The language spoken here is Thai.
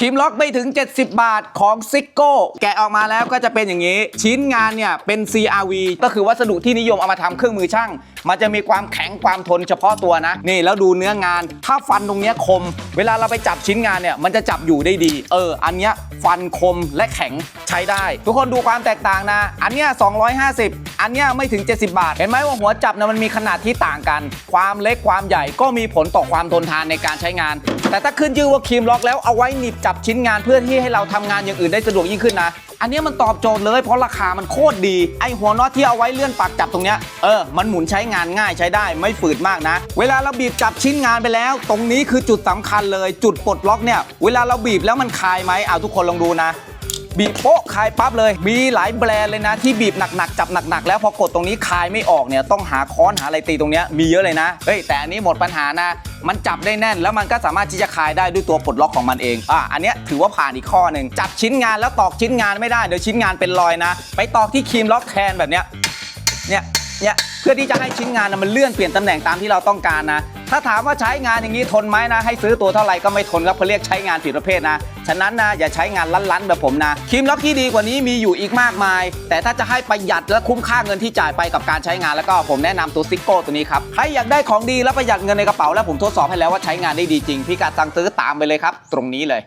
คิมล็อกไม่ถึง 70 บาทของซิกโก้แกะออกมาแล้วก็จะเป็นอย่างนี้ ชิ้นงานเนี่ยเป็น CRV ก็คือวัสดุที่นิยมเอามาทำเครื่องมือช่าง มันจะมีความแข็งความทนเฉพาะตัวนะ นี่แล้วดูเนื้องาน ถ้าฟันตรงเนี้ยคม เวลาเราไปจับชิ้นงานเนี่ยมันจะจับอยู่ได้ดี เออ อันเนี้ยฟันคมและแข็งใช้ได้ ทุกคนดูความแตกต่างนะ อันเนี้ย250 อันเนี้ยไม่ถึง 70 บาท เห็นไหมว่าหัวจับนะมันมีขนาดที่ต่างกัน ความเล็กความใหญ่ก็มีผลต่อความทนทานในการใช้งาน แต่ถ้าขึ้นชื่อว่าครีมล็อกแล้วเอาไว้หนีบจับชิ้นงานเพื่อที่ให้เราทำงานอย่างอื่นได้สะดวกยิ่งขึ้นนะอันนี้มันตอบโจทย์เลยเพราะราคามันโคตรดี ไอหัวน็อตที่เอาไว้เลื่อนปากจับตรงเนี้ยเออมันหมุนใช้งานง่ายใช้ได้ไม่ฝืดมากนะ เวลาเราบีบจับชิ้นงานไปแล้ว ตรงนี้คือจุดสำคัญเลย จุดปลดล็อกเนี่ยเวลาเราบีบแล้วมันคลายไหมเอาทุกคนลองดูนะ บีบโป๊ะคายปั๊บเลย มีหลายแบรนด์เลยนะ ที่บีบหนักๆ จับหนักๆ แล้วพอกดตรงนี้คายไม่ออกเนี่ยต้องหาค้อนหาอะไรตีตรงเนี้ยมีเยอะเลยนะเฮ้ยแต่อันนี้หมดปัญหานะ มันจับได้แน่น แล้วมันก็สามารถที่จะคายได้ด้วยตัวปลดล็อกของมันเองอะอันเนี้ยถือว่าผ่านอีกข้อหนึ่งจับชิ้นงานแล้วตอกชิ้นงานไม่ได้เดี๋ยวชิ้นงานเป็นรอยนะ ไปตอกที่ครีมล็อกแทนแบบเนี้ยเนี่ยเนี่ยเพื่อที่จะให้ชิ้นงานนะมันเลื่อนเปลี่ยนตำแหน่งตามที่เราต้องการนะ ถ้าถามว่าใช้งานอย่างนี้ทนไหมนะ ให้ซื้อตัวเท่าไหร่ก็ไม่ทนครับเพราะเรียกใช้งานผิดประเภทนะ ฉะนั้นนะอย่าใช้งานลันๆแบบผมนะครีมล็อกที่ดีกว่านี้มีอยู่อีกมากมาย แต่ถ้าจะให้ประหยัดและคุ้มค่าเงินที่จ่ายไปกับการใช้งานแล้วก็ผมแนะนำตัวซิกโก้ตัวนี้ครับใครอยากได้ของดีและประหยัดเงินในกระเป๋าแล้วผมทดสอบให้แล้วว่าใช้งานได้ดีจริงพี่กัดสั่งซื้อตามไปเลยครับ ตรงนี้เลย